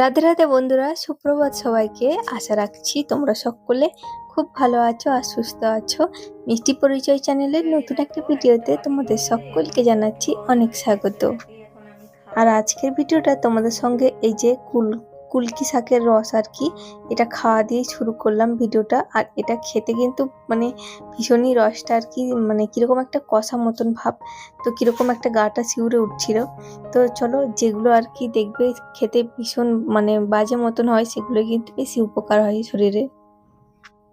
রাধে রাধে বন্ধুরা, সুপ্রভাত সবাইকে। আশা রাখছি তোমরা সকলে খুব ভালো আছো আর সুস্থ আছো। মিষ্টি পরিচয় চ্যানেলের নতুন একটা ভিডিওতে তোমাদের সকলকে জানাচ্ছি অনেক স্বাগত। আর আজকের ভিডিওটা তোমাদের সঙ্গে এই যে কুল কুলকি শাকের রস আর কি, এটা খাওয়া দিয়ে শুরু করলাম ভিডিওটা। আর এটা খেতে কিন্তু মানে ভীষণই রসটা আর কি মানে কীরকম একটা কষা মতন ভাব, তো কীরকম একটা গাটা শিউরে উঠছিল। তো চলো যেগুলো আর কি দেখবে খেতে ভীষণ মানে বাজে মতন হয়, সেগুলো কিন্তু বেশি উপকার হয় শরীরে।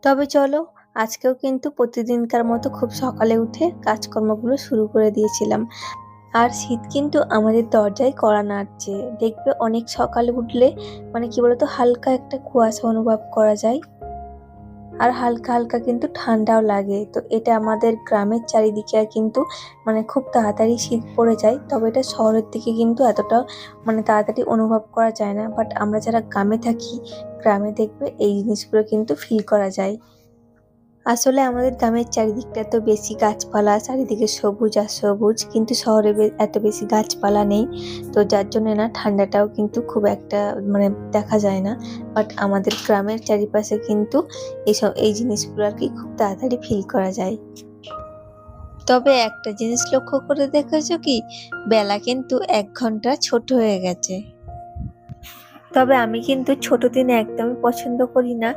তবে চলো, আজকেও কিন্তু প্রতিদিনকার মতো খুব সকালে উঠে কাজকর্মগুলো শুরু করে দিয়েছিলাম। আর শীত কিন্তু আমাদের দরজায় কড়া নাড়ছে। দেখবে অনেক সকালে উঠলে মানে কি বলতো, হালকা একটা কুয়াশা অনুভব করা যায়। আর হালকা হালকা কিন্তু ঠান্ডাও লাগে। তো এটা আমাদের গ্রামের চারিদিকে আর কিন্তু মানে খুব তাড়াতাড়ি শীত পড়ে যায়। তবে এটা শহরের দিকে কিন্তু এতটা মানে তাড়াতাড়ি অনুভব করা যায় না। বাট আমরা যারা গ্রামে থাকি, গ্রামে দেখবে এই জিনিসগুলো কিন্তু ফিল করা যায়। আসলে আমাদের গ্রামের চারিদিকটা তো বেশি গাছপালা, চারিদিকে সবুজ আর সবুজ, কিন্তু শহরে এত বেশি গাছপালা নেই। তো যার জন্য না ঠান্ডাটাও কিন্তু খুব একটা মানে দেখা যায় না। বাট আমাদের গ্রামের চারিপাশে কিন্তু এইসব এই জিনিসগুলো আর কি খুব তাড়াতাড়ি ফিল করা যায়। তবে একটা জিনিস লক্ষ্য করে দেখেছ কি? বেলা কিন্তু এক ঘণ্টা ছোট হয়ে গেছে। তবে আমি কিন্তু ছোট দিনে একদমই পছন্দ করি না।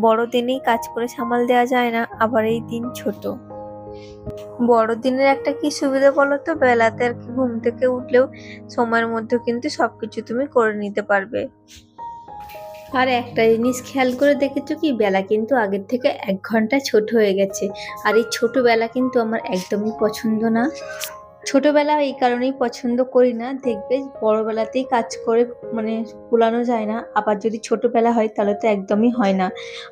বড় দিনেই কাজ করে সামাল দেওয়া যায় না, আবার এই দিন ছোট। বড় দিনের একটা কি সুবিধা বলো তো? বেলাতে আর কি ঘুম থেকে উঠলেও সময়ের মধ্যে কিন্তু সবকিছু তুমি করে নিতে পারবে। আর একটা জিনিস খেয়াল করে দেখেছ কি? বেলা কিন্তু আগের থেকে এক ঘণ্টা ছোট হয়ে গেছে। আর এই ছোট বেলা কিন্তু আমার একদমই পছন্দ না। ছোটবেলা এই কারণেই পছন্দ করি না। দেখবে বড়বেলাতেই কাজ করে মানে কুলানো যায় না। আবার যদি ছোটবেলা হয় তাহলে তো একদমই হয় না।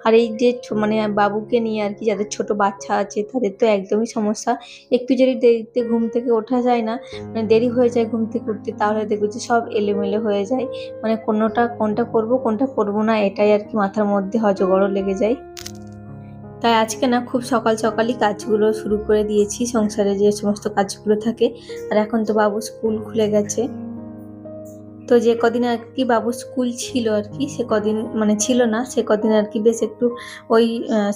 আর এই যে মানে বাবুকে নিয়ে আর কি যাদের ছোট বাচ্চা আছে তাদের তো একদমই সমস্যা। একটু যদি দেরিতে ঘুম থেকে ওঠা যায় না মানে দেরি হয়ে যায় ঘুম থেকে উঠতে তাহলে দেখবে যে সব এলোমেলো হয়ে যায়। মানে কোনোটা, কোনটা করব কোনটা করব না এটাই আর কি মাথার মধ্যে হজগড় লেগে যায়। তাই আজকে না খুব সকাল সকালই কাজগুলো শুরু করে দিয়েছি, সংসারে যে সমস্ত কাজগুলো থাকে। আর এখন তো বাবু স্কুল খুলে গেছে। তো যে কদিন আর কি বাবু স্কুল ছিল আর কি, সে কদিন মানে ছিল না, সে কদিন আর কি বেশ একটু ওই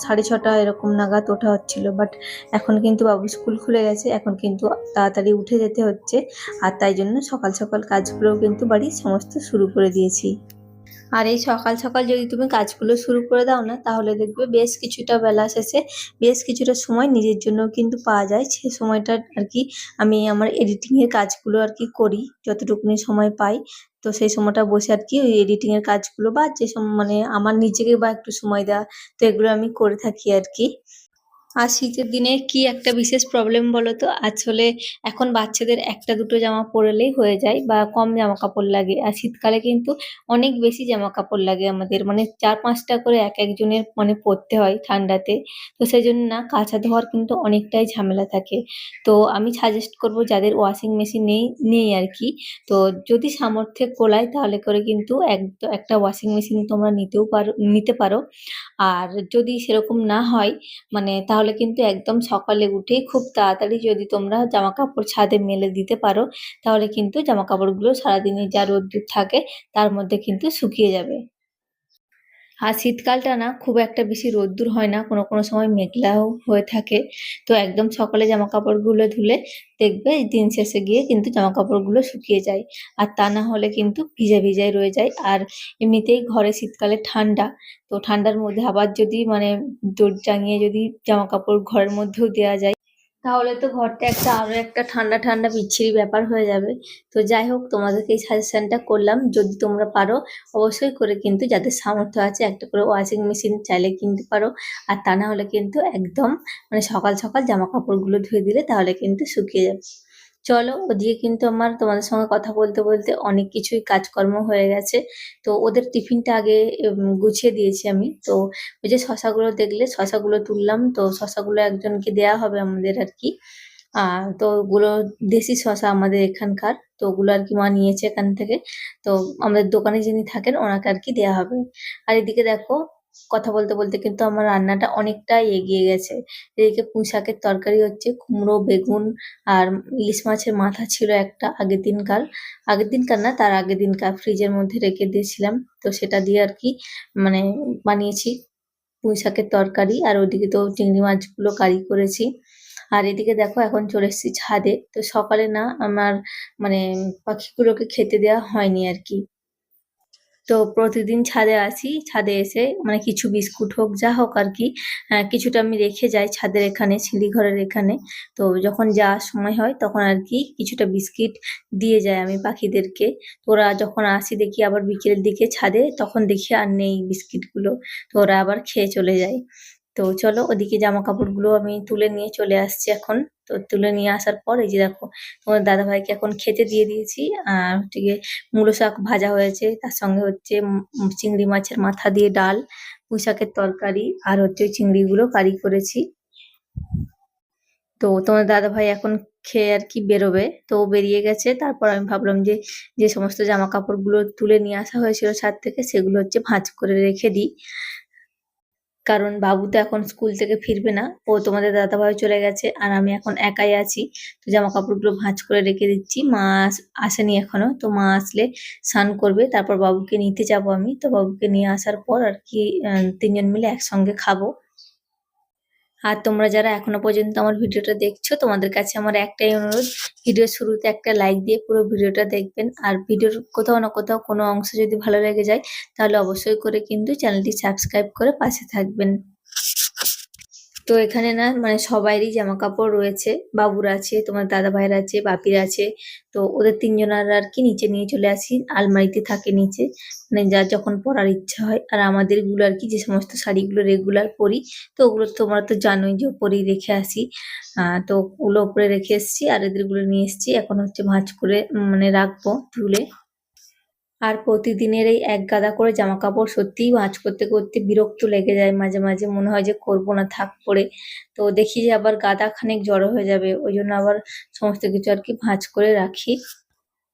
সাড়ে ছটা এরকম নাগাদ ওঠা হচ্ছিল। বাট এখন কিন্তু বাবু স্কুল খুলে গেছে, এখন কিন্তু তাড়াতাড়ি উঠে যেতে হচ্ছে। আর তাই জন্য সকাল সকাল কাজগুলোও কিন্তু বাড়ি সমস্ত শুরু করে দিয়েছি। আর এই সকাল সকাল যদি তুমি কাজগুলো শুরু করে দাও না, তাহলে দেখবে বেশ কিছুটা বেলা শেষে বেশ কিছুটা সময় নিজের জন্য কিন্তু পাওয়া যায়। সে সময়টা আর কি আমি আমার এডিটিংয়ের কাজগুলো আর কি করি, যতটুকুনি সময় পাই। তো সেই সময়টা বসে আর কি ওই এডিটিংয়ের কাজগুলো বা যে মানে আমার নিজেকে বা একটু সময় দেওয়া, তো এগুলো আমি করে থাকি আর কি। আর শীতের দিনে কি একটা বিশেষ প্রবলেম বলো তো আসলে এখন বাচ্চাদের একটা দুটো জামা পরলেই হয়ে যায় বা কম জামা কাপড় লাগে। আর শীতকালে কিন্তু অনেক বেশি জামা কাপড় লাগে আমাদের। মানে চার পাঁচটা করে এক একজনের মানে পরতে হয় ঠান্ডাতে। তো সেই জন্য না কাঁচা ধোয়ার কিন্তু অনেকটাই ঝামেলা থাকে। তো আমি সাজেস্ট করব যাদের ওয়াশিং মেশিন নেই নেই আর কি। তো যদি সামর্থ্যে কোলায় তাহলে করে কিন্তু এক, একটা ওয়াশিং মেশিন তোমরা নিতেও পারো, নিতে পারো। আর যদি সেরকম না হয় মানে তাহলে কিন্তু একদম সকালে উঠেই খুব তাড়াতাড়ি যদি তোমরা জামা কাপড় ছাদে মেলে দিতে পারো, তাহলে কিন্তু জামা কাপড়গুলো সারাদিনে যা রোদ্দুর থাকে তার মধ্যে কিন্তু শুকিয়ে যাবে। আর শীতকালটা না খুব একটা বেশি রোদ্দুর হয় না, কোনো কোনো সময় মেঘলাও হয়ে থাকে। তো একদম সকালে জামা কাপড়গুলো ধুলে দেখবে দিন শেষে গিয়ে কিন্তু জামা কাপড়গুলো শুকিয়ে যায়। আর তা না হলে কিন্তু ভিজা ভিজাই রয়ে যায়। আর এমনিতেই ঘরে শীতকালে ঠান্ডা, তো ঠান্ডার মধ্যে আবার যদি মানে দৌড় টাঙিয়ে যদি জামা কাপড় ঘরের মধ্যেও দেওয়া যায় তাহলে তো ঘরটা একটা আরও একটা ঠান্ডা ঠান্ডা বিচ্ছিরি ব্যাপার হয়ে যাবে। তো যাই হোক, তোমাদেরকে এই সাজেশনটা করলাম। যদি তোমরা পারো, অবশ্যই করে কিন্তু যাদের সামর্থ্য আছে একটা করে ওয়াশিং মেশিন চাইলে কিনতে পারো। আর তা না হলে কিন্তু একদম মানে সকাল সকাল জামা কাপড়গুলো ধুয়ে দিলে তাহলে কিন্তু শুকিয়ে যাবে। চলো ওদিকে কিন্তু আমার তোমাদের সঙ্গে কথা বলতে বলতে অনেক কিছুই কাজকর্ম হয়ে গেছে। তো ওদের টিফিনটা আগে গুছিয়ে দিয়েছি আমি। তো ওই যে শশাগুলো দেখলে, শশাগুলো তুললাম। তো শশাগুলো একজনকে দেয়া হবে আমাদের আর কি। তো ওগুলো দেশি শশা আমাদের এখানকার। তো ওগুলো আর কি মা নিয়েছে এখান থেকে। তো আমাদের দোকানে যিনি থাকেন, ওনাকে আর কি দেয়া হবে। আর এদিকে দেখো কথা বলতে বলতে কিন্তু আমার রান্নাটা অনেকটাই এগিয়ে গেছে। এদিকে পুঁই শাকের তরকারি হচ্ছে কুমড়ো, বেগুন আর ইলিশ মাছের মাথা ছিল একটা আগের দিনকার। আগের দিনকার না, তার আগের দিনকার ফ্রিজের মধ্যে রেখে দিয়েছিলাম। তো সেটা দিয়ে আর কি মানে বানিয়েছি পুঁই শাকের তরকারি আর ওদিকে তো চিংড়ি মাছগুলো কারি করেছি। আর এদিকে দেখো এখন চলে এসেছি ছাদে। তো সকালে না আমার মানে পাখিগুলোকে খেতে দেওয়া হয়নি আর কি। তো প্রতিদিন ছাদে আসি, ছাদে এসে মানে কিছু বিস্কুট হোক, যা হোক আর কি কিছুটা আমি রেখে যাই ছাদের এখানে ঘরের এখানে। তো যখন যাওয়ার সময় হয় তখন আর কি কিছুটা বিস্কিট দিয়ে যায় আমি পাখিদেরকে। ওরা যখন আসি দেখি আবার বিকেলের দিকে ছাদে, তখন দেখি আর নেই বিস্কিটগুলো। তো ওরা আবার খেয়ে চলে যায়। তো চলো ওদিকে জামা কাপড়গুলো আমি তুলে নিয়ে চলে আসছি এখন। তো তুলে নিয়ে আসার পর এই যে দেখো তোমার দাদা ভাইকে এখন খেতে দিয়ে দিয়েছি। আর হচ্ছে মূলো শাক ভাজা হয়েছে, তার সঙ্গে হচ্ছে চিংড়ি মাছের মাথা দিয়ে ডাল, পুঁই শাকের তরকারি আর হচ্ছে ওই চিংড়িগুলো কারি করেছি। তো তোমার দাদা ভাই এখন খেয়ে আর কি বেরোবে। তো বেরিয়ে গেছে, তারপর আমি ভাবলাম যে যে সমস্ত জামা কাপড়গুলো তুলে নিয়ে আসা হয়েছিল ছাদ থেকে, সেগুলো হচ্ছে ভাঁজ করে রেখে দিই। কারণ বাবু তো এখন স্কুল থেকে ফিরবে না। ও তোমাদের দাদা ভাই চলে গেছে আর আমি এখন একাই আছি। তো জামা কাপড়গুলো ভাঁজ করে রেখে দিচ্ছি। মা আসেনি এখনও। তো মা আসলে স্নান করবে। তারপর বাবুকে নিতে যাব আমি। তো বাবুকে নিয়ে আসার পর আর কি তিনজন মিলে একসঙ্গে খাব। আর তোমরা যারা এখনও পর্যন্ত আমার ভিডিওটা দেখছ, তোমাদের কাছে আমার একটাই অনুরোধ, ভিডিও শুরুতে একটা লাইক দিয়ে পুরো ভিডিওটা দেখবেন। আর ভিডিওর কোথাও না কোথাও কোনো অংশ যদি ভালো লেগে যায়, তাহলে অবশ্যই করে কিন্তু চ্যানেলটি সাবস্ক্রাইব করে পাশে থাকবেন। তো এখানে না মানে সবাইরই জামা কাপড় রয়েছে। বাবুর আছে, তোমার দাদা ভাইয়ের আছে, বাপির আছে। তো ওদের তিনজনের আর কি নিচে নিয়ে চলে আসি, আলমারিতে থাকে নিচে। মানে যার যখন পরার ইচ্ছা হয়। আর আমাদেরগুলো আর কি, যে সমস্ত শাড়িগুলো রেগুলার পরি, তো ওগুলো তোমরা তো জানোই যে পরেই রেখে আসি। তো ওগুলো ওপরে রেখে এসেছি, আর এদেরগুলো নিয়ে এসেছি। এখন হচ্ছে ভাঁজ করে মানে রাখব তুলে আর প্রতিদিনের এই এক গাদা করে জামা কাপড় সত্যিই ভাঁজ করতে করতে বিরক্ত লেগে যায় মাঝে মাঝে। মনে হয় যে করব না, থাক পরে তো দেখি যে আবার গাদা খানিক জড়ো হয়ে যাবে। ওই জন্য আবার সমস্ত কিছু আর কি ভাঁজ করে রাখি।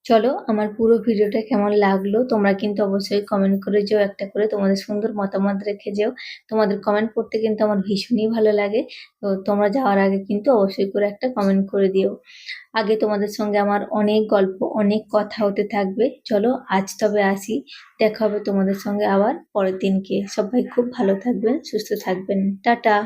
চলো আমার পুরো ভিডিওটা কেমন লাগল, তোমরা কিন্তু অবশ্যই কমেন্ট করে যেও, একটা করে তোমাদের সুন্দর মতামত রেখে যেও। তোমাদের কমেন্ট পড়তে কিন্তু আমার ভীষণই ভালো লাগে, তো তোমরা যাওয়ার আগে কিন্তু অবশ্যই করে একটা কমেন্ট করে দিও। আগে তোমাদের সঙ্গে আমার অনেক গল্প, অনেক কথা হতে থাকবে, চলো আজ তবে আসি, দেখা হবে তোমাদের সঙ্গে আবার পরের দিনকে। সবাই খুব ভালো থাকবেন, সুস্থ থাকবেন, টাটা।